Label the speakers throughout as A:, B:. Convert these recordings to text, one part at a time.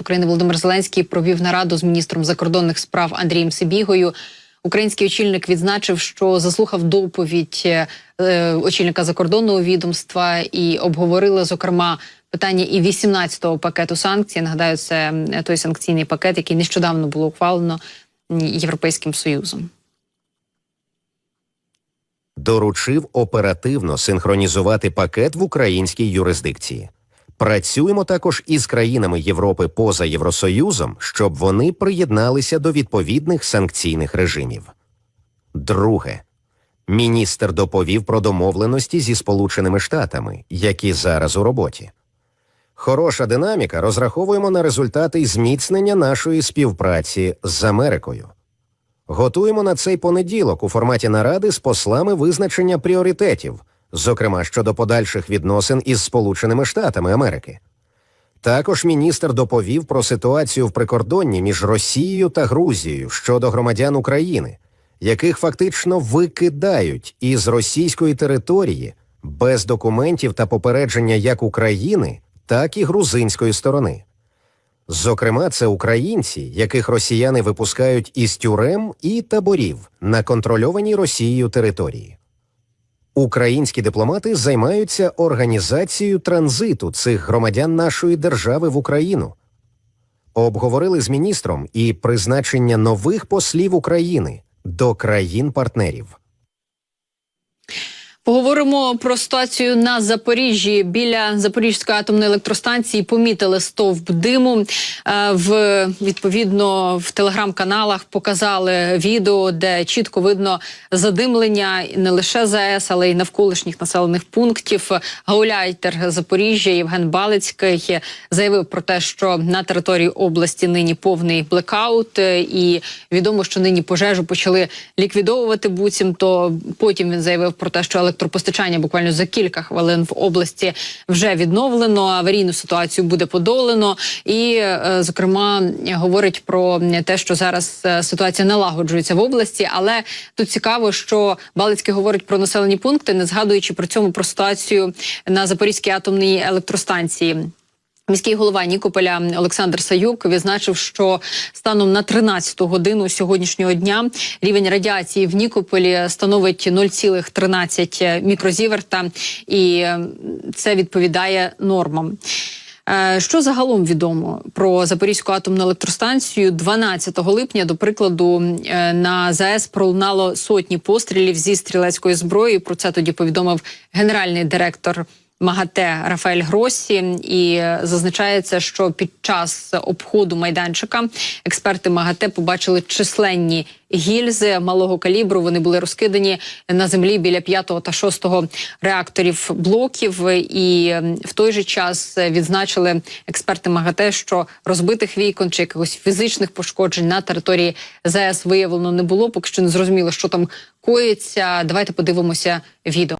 A: України Володимир Зеленський провів нараду з міністром закордонних справ Андрієм Сибігою. Український очільник відзначив, що заслухав доповідь е, очільника закордонного відомства і обговорили зокрема питання і 18-го пакету санкцій. Нагадаю, це той санкційний пакет, який нещодавно було ухвалено Європейським союзом.
B: Доручив оперативно синхронізувати пакет в українській юрисдикції. Працюємо також із країнами Європи поза Євросоюзом, щоб вони приєдналися до відповідних санкційних режимів. Друге. Міністр доповів про домовленості зі Сполученими Штатами, які зараз у роботі. Хороша динаміка. Розраховуємо на результати зміцнення нашої співпраці з Америкою. Готуємо на цей понеділок у форматі наради з послами визначення пріоритетів, зокрема щодо подальших відносин із Сполученими Штатами Америки. Також міністр доповів про ситуацію в прикордонні між Росією та Грузією щодо громадян України, яких фактично викидають із російської території без документів та попередження як України, так і грузинської сторони. Зокрема, це українці, яких росіяни випускають із тюрем і таборів на контрольованій Росією території. Українські дипломати займаються організацією транзиту цих громадян нашої держави в Україну. Обговорили з міністром і призначення нових послів України до країн-партнерів.
A: Поговоримо про ситуацію на Запоріжжі. Біля Запорізької атомної електростанції помітили стовп диму. Е, В відповідно в телеграм-каналах показали відео, де чітко видно задимлення не лише ЗАЕС, але й навколишніх населених пунктів. Гауляйтер Запоріжжя Євген Балицький заявив про те, що на території області нині повний блекаут, е, і відомо, що нині пожежу почали ліквідовувати буцімто. Потім він заявив про те, що електропостачання буквально за кілька хвилин в області вже відновлено. Аварійну ситуацію буде подолено. і е, зокрема говорить про те, що зараз е, ситуація налагоджується в області. Але тут цікаво, що Балицький говорить про населені пункти, не згадуючи при цьому про ситуацію на Запорізькій атомній електростанції. Міський голова Нікополя Олександр Саюк відзначив, що станом на 13-ту годину сьогоднішнього дня рівень радіації в Нікополі становить 0,13 мікрозіверта, і це відповідає нормам. Е, Що загалом відомо про Запорізьку атомну електростанцію 12 липня, до прикладу, е, на ЗАЕС пролунало сотні пострілів зі стрілецької зброї. Про це тоді повідомив генеральний директор. МАГАТЕ Рафаель Гросі і е, зазначається, що під час обходу майданчика експерти МАГАТЕ побачили численні гільзи малого калібру. Вони були розкидані на землі біля п'ятого та шостого реакторів блоків. І в той же час відзначили експерти МАГАТЕ, що розбитих вікон чи якихось фізичних пошкоджень на території ЗАЕС виявлено не було. Поки що не зрозуміло, що там коїться. Давайте подивимося відео.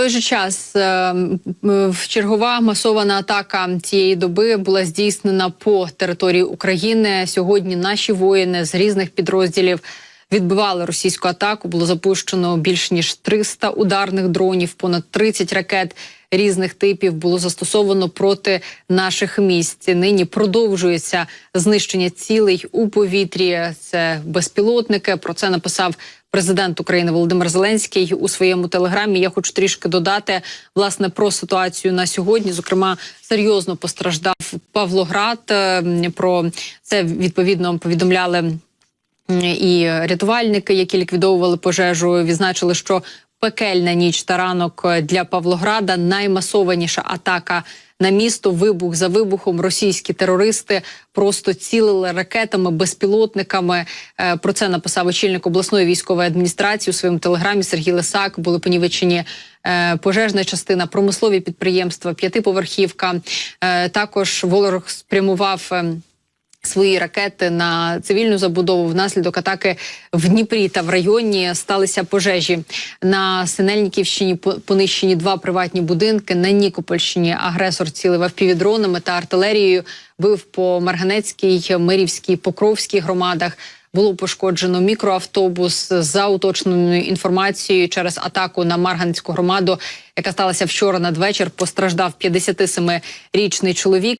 A: Той же час е, м, м, в чергова масована атака цієї доби була здійснена по території України. Сьогодні наші воїни з різних підрозділів відбивали російську атаку. Було запущено більш ніж 300 ударних дронів, понад 30 ракет різних типів було застосовано проти наших місць. Нині продовжується знищення цілей у повітрі. Це безпілотники. Про це написав президент України Володимир Зеленський у своєму телеграмі. Я хочу трішки додати власне про ситуацію на сьогодні. Зокрема, серйозно постраждав Павлоград. Е, Про це відповідно повідомляли і рятувальники, які ліквідовували пожежу, відзначили, що пекельна ніч та ранок для Павлограда наймасованіша атака на місто. Вибух за вибухом. Російські терористи просто цілили ракетами, безпілотниками. Е, Про це написав очільник обласної військової адміністрації у своєму телеграмі Сергій Лисак. Були понівечені е, пожежна частина, промислові підприємства, п'ятиповерхівка. Е, Також ворог спрямував. Свої ракети на цивільну забудову. Внаслідок атаки в Дніпрі та в районі сталися пожежі. На Синельниківщині по- понищені два приватні будинки. На Нікопольщині агресор цілив впівдронами та артилерією. Бив по Марганецькій, Мирівській, Покровській громадах. Було пошкоджено мікроавтобус за уточненою інформацією через атаку на Марганецьку громаду, яка сталася вчора надвечір. Постраждав 57-річний чоловік.